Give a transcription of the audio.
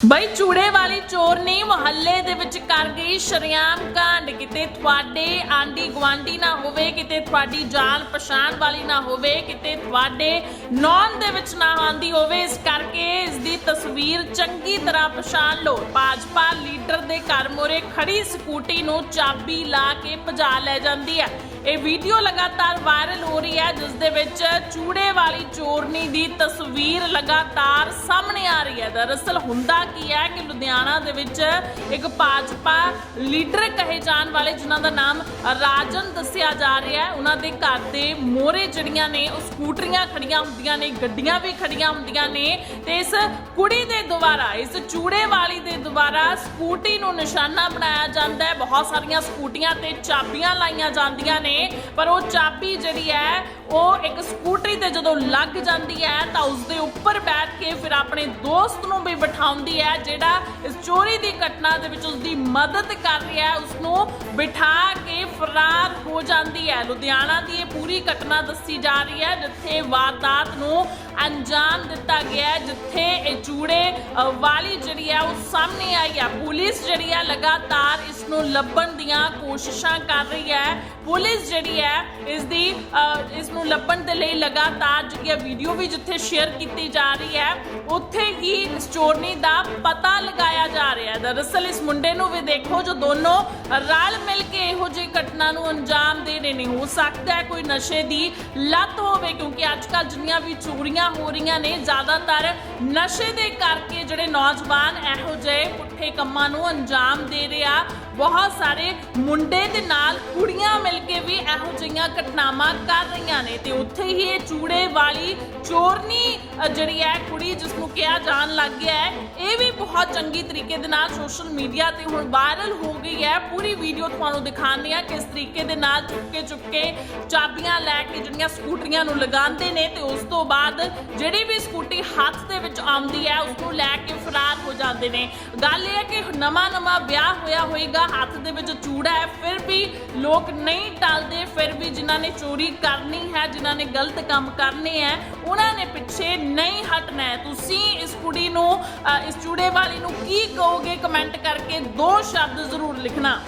ਬਈ ਚੂੜੇ ਵਾਲੀ ਚੋਰਨੀ ਮੁਹੱਲੇ ਦੇ ਵਿੱਚ ਕਰ ਗਈ ਸ਼ਰਿਆਮ ਕਾਂਡ। ਕਿਤੇ ਤੁਹਾਡੇ ਆਂਡੀ ਗਵਾਂਡੀ ਨਾ ਹੋਵੇ, ਕਿਤੇ ਤੁਹਾਡੀ ਜਾਣ ਪਛਾਣ ਵਾਲੀ ਨਾ ਹੋਵੇ, ਕਿਤੇ ਤੁਹਾਡੇ ਨੌਨ ਦੇ ਵਿੱਚ ਨਾ ਆਂਦੀ ਹੋਵੇ, ਇਸ ਕਰਕੇ ਇਸ ਦੀ ਤਸਵੀਰ ਚੰਗੀ ਤਰ੍ਹਾਂ ਪਛਾਣ ਲਓ। ਭਾਜਪਾ ਲੀਡਰ ਦੇ ਘਰ ਮੋਰੇ ਖੜੀ ਸਕੂਟੀ ਨੂੰ ਚਾਬੀ ਲਾ ਕੇ ਭਜਾ ਲੈ ਜਾਂਦੀ ਹੈ। ਇਹ ਵੀਡੀਓ ਲਗਾਤਾਰ ਵਾਇਰਲ ਹੋ ਰਹੀ ਹੈ, ਜਿਸ ਦੇ ਵਿੱਚ ਚੂੜੇ ਵਾਲੀ ਚੋਰਨੀ ਦੀ ਤਸਵੀਰ ਲਗਾਤਾਰ ਸਾਹਮਣੇ ਆ ਰਹੀ ਹੈ। ਦਰਅਸਲ ਹੁੰਦਾ ਕੀ ਹੈ ਕਿ ਲੁਧਿਆਣਾ ਦੇ ਵਿੱਚ ਇੱਕ ਭਾਜਪਾ ਲੀਡਰ ਕਹੇ ਜਾਣ ਵਾਲੇ, ਜਿਨ੍ਹਾਂ ਦਾ ਨਾਮ ਰਾਜਨ ਦੱਸਿਆ ਜਾ ਰਿਹਾ ਹੈ, ਉਹਨਾਂ ਦੇ ਘਰ ਦੇ ਮੋਰੇ ਜਿਹੜੀਆਂ ਨੇ, ਉਹ ਸਕੂਟਰੀਆਂ ਖੜੀਆਂ ਹੁੰਦੀਆਂ ਨੇ, ਗੱਡੀਆਂ ਵੀ ਖੜੀਆਂ ਹੁੰਦੀਆਂ ਨੇ ਤੇ ਇਸ ਕੁੜੀ ਦੇ ਦੁਆਰਾ, ਇਸ ਚੂੜੇ ਵਾਲੀ ਦੇ ਦੁਆਰਾ ਸਕੂਟੀ ਨੂੰ ਨਿਸ਼ਾਨਾ ਬਣਾਇਆ ਜਾਂਦਾ ਹੈ। ਬਹੁਤ ਸਾਰੀਆਂ ਸਕੂਟੀਆਂ ਤੇ ਚਾਬੀਆਂ ਲਾਈਆਂ ਜਾਂਦੀਆਂ ਨੇ, ਪਰ ਉਹ ਚਾਬੀ ਜਿਹੜੀ ਹੈ ਉਹ ਇੱਕ ਸਕੂਟਰੀ ਤੇ ਜਦੋਂ ਲੱਗ ਜਾਂਦੀ ਹੈ ਤਾਂ ਉਸ ਦੇ ਉੱਪਰ ਬੈਠ ਕੇ ਫਿਰ ਆਪਣੇ ਦੋਸਤ ਨੂੰ ਵੀ ਬਿਠਾਉਂਦੀ ਹੈ, ਜਿਹੜਾ ਇਸ ਚੋਰੀ ਦੀ ਘਟਨਾ ਦੇ ਵਿੱਚ ਉਸ ਦੀ ਮਦਦ ਕਰ ਰਿਹਾ ਹੈ ਉਸ ਨੂੰ ਬਿਠਾ ਕੇ ਫਰਾਰ ਹੋ ਜਾਂਦੀ ਹੈ। ਲੁਧਿਆਣਾ ਦੀ ਇਹ ਪੂਰੀ ਘਟਨਾ ਦੱਸੀ ਜਾ ਰਹੀ ਹੈ, ਜਿੱਥੇ ਵਾਰਦਾਤ ਨੂੰ ਅੰਜਾਮ ਦਿੱਤਾ ਗਿਆ ਜਿੱਥੇ ਇਹ ਚੂੜੇ ਵਾਲੀ ਜਿਹੜੀ ਹੈ ਉਹ ਸਾਹਮਣੇ ਆਈ ਹੈ ਪੁਲਿਸ ਜਿਹੜੀ ਹੈ ਲਗਾਤਾਰ ਇਸ ਨੂੰ ਲੱਭਣ ਦੀਆਂ ਕੋਸ਼ਿਸ਼ਾਂ ਕਰ ਰਹੀ ਹੈ। ਪੁਲਿਸ ਜਿਹੜੀ ਹੈ ਇਸ ਦੀ ਇਸ ਨੂੰ ਲੱਭਣ ਦੇ ਲਈ ਲਗਾਤਾਰ ਜਿਹੜੀ ਹੈ ਵੀਡੀਓ ਵੀ ਜਿੱਥੇ ਸ਼ੇਅਰ ਕੀਤੀ ਜਾ ਰਹੀ ਹੈ, ਉੱਥੇ ਹੀ ਇਸ ਚੋਰਨੀ ਦਾ ਪਤਾ ਲਗਾਇਆ ਜਾ ਰਿਹਾ ਹੈ। ਦਰਅਸਲ ਇਸ ਮੁੰਡੇ ਨੂੰ ਵੀ ਦੇਖੋ ਜੋ ਦੋਨੋਂ ਰਲ ਮਿਲ ਕੇ ਇਹੋ ਜਿਹੀ ਘਟਨਾ ਨੂੰ ਅੰਜਾਮ ਦੇ ਰਹੇ ਨੇ। ਹੋ ਸਕਦਾ ਹੈ ਕੋਈ ਨਸ਼ੇ ਦੀ ਲੱਤ ਹੋਵੇ ਕਿਉਂਕਿ ਅੱਜ ਕੱਲ੍ਹ ਜਿੰਨੀਆਂ ਵੀ ਚੋਰੀਆਂ ਹੋ ਰਹੀਆਂ ਨੇ, ਜ਼ਿਆਦਾਤਰ ਨਸ਼ੇ ਦੇ ਕਰਕੇ ਜਿਹੜੇ ਨੌਜਵਾਨ ਇਹੋ ਜਿਹੇ ਪੁੱਠੇ ਕੰਮਾਂ ਨੂੰ ਅੰਜਾਮ ਦੇ ਰਿਹਾ ਬਹੁਤ ਸਾਰੇ ਮੁੰਡੇ ਦੇ ਨਾਲ ਕੁੜੀਆਂ ਮਿਲ ਕੇ ਵੀ ਇਹੋ ਜਿਹੀਆਂ ਘਟਨਾਵਾਂ ਕਰ ਰਹੀਆਂ ਨੇ ਤੇ ਉੱਥੇ ਹੀ ਇਹ ਚੂੜੇ ਵਾਲੀ ਚੋਰਨੀ ਅ, ਜਿਹੜੀ ਹੈ ਕੁੜੀ ਜਿਸ ਨੂੰ ਕਿਹਾ ਜਾਣ ਲੱਗ ਗਿਆ ਹੈ ਇਹ ਵੀ ਬਹੁਤ ਚੰਗੀ ਤਰੀਕੇ ਦੇ ਨਾਲ ਸੋਸ਼ਲ ਮੀਡੀਆ ਤੇ ਹੁਣ ਵਾਇਰਲ ਹੋ ਗਈ ਹੈ। ਪੂਰੀ ਵੀਡੀਓ ਤੁਹਾਨੂੰ ਦਿਖਾਉਂਦੇ ਆ ਕਿਸ ਤਰੀਕੇ ਦੇ ਨਾਲ ਚੁੱਕੇ ਚੁੱਕੇ ਚਾਬੀਆਂ ਲੈ ਕੇ ਜਿਹੜੀਆਂ ਸਕੂਟਰੀਆਂ ਨੂੰ ਲਗਾਉਂਦੇ ਨੇ ਤੇ ਉਸ ਤੋਂ ਬਾਅਦ ਜਿਹੜੀ ਵੀ ਸਕੂਟੀ ਹੱਥ ਦੇ ਵਿੱਚ ਆਉਂਦੀ ਹੈ ਉਸ ਨੂੰ ਲੈ ਕੇ ਫਰਾਰ ਹੋ ਜਾਂਦੇ ਨੇ। ਗੱਲ ਇਹ ਹੈ ਕਿ ਨਵਾਂ ਨਵਾਂ ਵਿਆਹ ਹੋਇਆ ਹੋਏਗਾ ਹੱਥ ਦੇ ਵਿੱਚ ਚੂੜਾ ਹੈ ਫਿਰ ਵੀ ਲੋਕ ਨਹੀਂ ਟਲਦੇ ਫਿਰ ਵੀ ਜਿਨ੍ਹਾਂ ਨੇ ਚੋਰੀ ਕਰਨੀ ਹੈ ਜਿਨ੍ਹਾਂ ਨੇ ਗਲਤ ਕੰਮ ਕਰਨੇ ਹੈ ਉਹਨਾਂ ਨੇ ਪਿੱਛੇ ਨਹੀਂ ਹਟਣਾ ਹੈ। ਤੁਸੀਂ ਇਸ ਕੁੜੀ ਨੂੰ ਇਸ ਚੂੜੇ ਵਾਲੀ ਨੂੰ ਕੀ ਕਹੋਗੇ? ਕਮੈਂਟ ਕਰਕੇ ਦੋ ਸ਼ਬਦ ਜ਼ਰੂਰ ਲਿਖਣਾ।